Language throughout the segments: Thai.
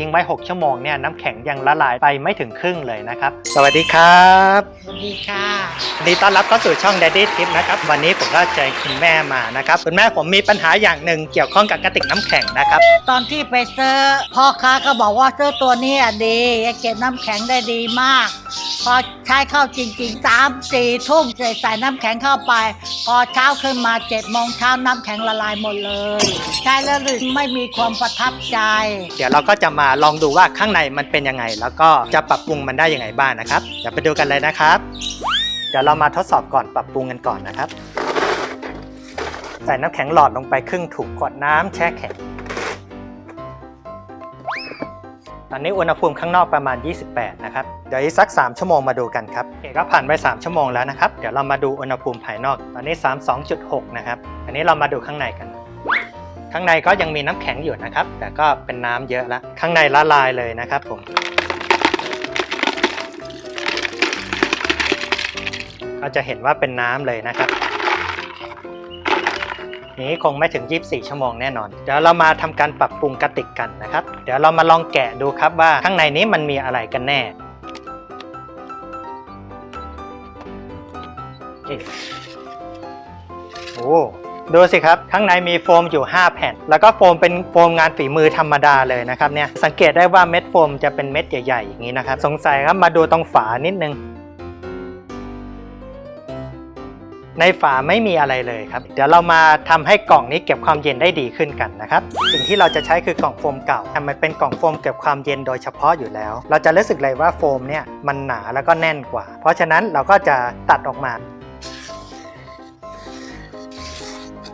ทิ้งไว้ 6 ชั่วโมงเนี่ยน้ำแข็งยังละลายไปไม่ถึงครึ่งเลยนะครับ สวัสดีครับสวัสดีค่ะยินดีต้อนรับเข้าสู่ช่อง Daddy Tip นะครับ วันนี้ผมก็เจอคุณแม่มานะครับ คุณแม่ผมมีปัญหาอย่างหนึ่งเกี่ยวข้องกับกระติกน้ำแข็งนะครับ ตอนที่ไปซื้อพ่อค้าก็บอกว่าซื้อตัวนี้อะดีเก็บน้ำแข็งได้ดีมาก พอใช้เข้าจริงๆสามสี่ทุ่มใส่ใส่น้ำแข็งเข้าไป พอเช้าขึ้นมาเจ็ดโมงเช้าน้ำแข็งละลายหมดเลย ใช้แล้วรู้สึกไม่มีความประทับใจ เดี๋ยวเราก็จะมาลองดูว่าข้างในมันเป็นยังไง แล้วก็จะปรับปรุงมันได้ยังไงบ้างนะครับเดี๋ยวไปดูกันเลยนะครับ เดี๋ยวเรามาทดสอบก่อนปรับปรุงกันก่อนนะครับ ใส่น้ำแข็งหลอดลงไปครึ่งถุงกดน้ำแช่แข็งตอนนี้อุณหภูมิข้างนอกประมาณ 28 นะครับ เดี๋ยวอีกสัก 3 ชั่วโมงมาดูกันครับโอเคก็ผ่านไป 3 ชั่วโมงแล้วนะครับ เดี๋ยวเรามาดูอุณหภูมิภายนอก ตอนนี้ 32.6 นะครับ อันนี้เรามาดูข้างในกัน ข้างในก็ยังมีน้ำแข็งอยู่นะครับ แต่ก็เป็นน้ำเยอะแล้วข้างในละลายเลยนะครับผมก็จะเห็นว่าเป็นน้ำเลยนะครับ นี้คงไม่ถึง 24 ชั่วโมงแน่นอน เดี๋ยวเรามาทำการปรับปรุงกระติกกันนะครับ เดี๋ยวเรามาลองแกะดูครับว่าข้างในนี้มันมีอะไรกันแน่โอ้ ดูสิครับ ข้างในมีโฟมอยู่ 5 แผ่น แล้วก็โฟมเป็นโฟมงานฝีมือธรรมดาเลยนะครับเนี่ยสังเกตได้ว่าเม็ดโฟมจะเป็นเม็ดใหญ่ๆอย่างนี้นะครับ สงสัยครับมาดูตรงฝานิดนึง ในฝาไม่มีอะไรเลยครับ เดี๋ยวเรามาทำให้กล่องนี้เก็บความเย็นได้ดีขึ้นกันนะครับ สิ่งที่เราจะใช้คือกล่องโฟมเก่ามันเป็นกล่องโฟมเก็บความเย็นโดยเฉพาะอยู่แล้ว เราจะรู้สึกเลยว่าโฟมเนี่ยมันหนาแล้วก็แน่นกว่า เพราะฉะนั้นเราก็จะตัดออกมา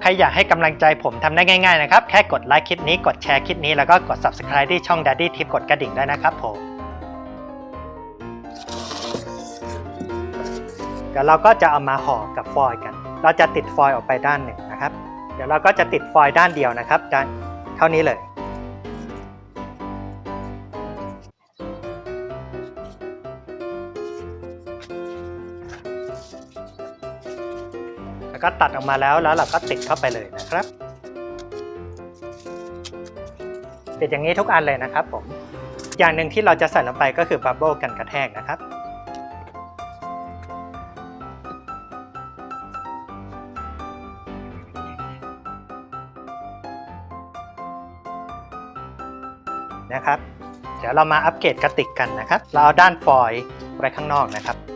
รอยากให้กำลังใจผมทำได้ง่ายๆนะครับ แค่กดไลค์คลิปนี้กดแชร์คลิปนี้แล้วก็กด subscribe ที่ช่อง Daddy Tip กดกระดิ่งด้วยนะครับผมเดี๋ยวเราก็จะเอามาห่อกับฟอยล์กัน เราจะติดฟอยล์ออกไปด้านหนึ่งนะครับ เดี๋ยวเราก็จะติดฟอยล์ด้านเดียวนะครับด้านเท่านี้เลย ก็ตัดออกมาแล้วแล้วเราก็ติดเข้าไปเลยนะครับ ติดอย่างนี้ทุกอันเลยนะครับผมอย่างหนึ่งที่เราจะใส่ลงไปก็คือบับเบิลกันกระแทกนะครับนะครับ เดี๋ยวเรามาอัปเกรดกระติกกันนะครับ เราเอาด้านฟอยล์ไว้ข้างนอกนะครับ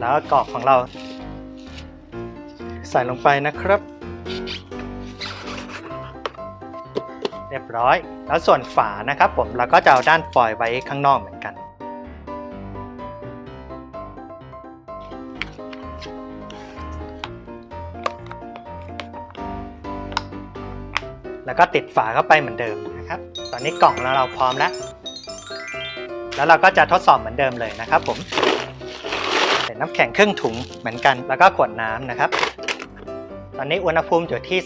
แล้วกรอบของเรา ใส่ลงไปนะครับ เรียบร้อย แล้วส่วนฝานะครับผมเราก็จะเอาด้านฟอยไว้ข้างนอกเหมือนกัน แล้วก็ติดฝาเข้าไปเหมือนเดิมนะครับ ตอนนี้กล่องแล้วเราพร้อมแล้วแล้วเราก็จะทดสอบเหมือนเดิมเลยนะครับผม น้ำแข็งครึ่งถุงเหมือนกัน แล้วก็ขวดน้ำนะครับ ตอนนี้อุณหภูมิอยู่ที่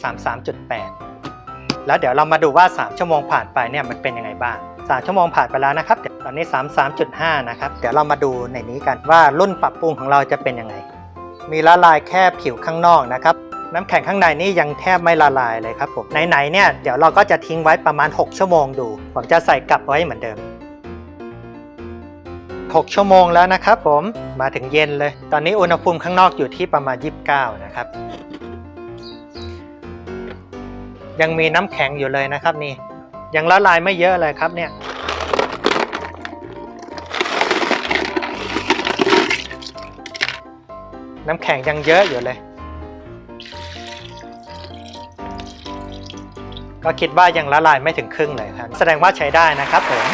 33.8 แล้วเดี๋ยวเรามาดูว่า 3 ชั่วโมงผ่านไปเนี่ยมันเป็นยังไงบ้าง 3 ชั่วโมงผ่านไปแล้วนะครับตอนนี้ 33.5 นะครับ เดี๋ยวเรามาดูในนี้กันว่ารุ่นปรับปรุงของเราจะเป็นยังไง มีละลายแค่ผิวข้างนอกนะครับน้ำแข็งข้างในนี่ยังแทบไม่ละลายเลยครับผมไหนๆเนี่ยเดี๋ยวเราก็จะทิ้งไว้ประมาณ 6 ชั่วโมงดู ผมจะใส่กลับไว้เหมือนเดิม 6 ชั่วโมงแล้วนะครับผมมาถึงเย็นเลย ตอนนี้อุณหภูมิข้างนอกอยู่ที่ประมาณ 29 นะครับ ยังมีน้ำแข็งอยู่เลยนะครับนี่ ยังละลายไม่เยอะเลยครับเนี่ยน้ำแข็งยังเยอะอยู่เลย ก็คิดว่ายังละลายไม่ถึงครึ่งเลยครับ แสดงว่าใช้ได้นะครับผม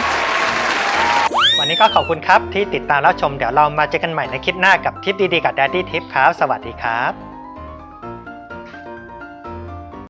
วันนี้ก็ขอบคุณครับที่ติดตามรับชมเดี๋ยวเรามาเจอกันใหม่ในคลิปหน้ากับทิปดีๆกับ Daddy Tip ครับ สวัสดีครับ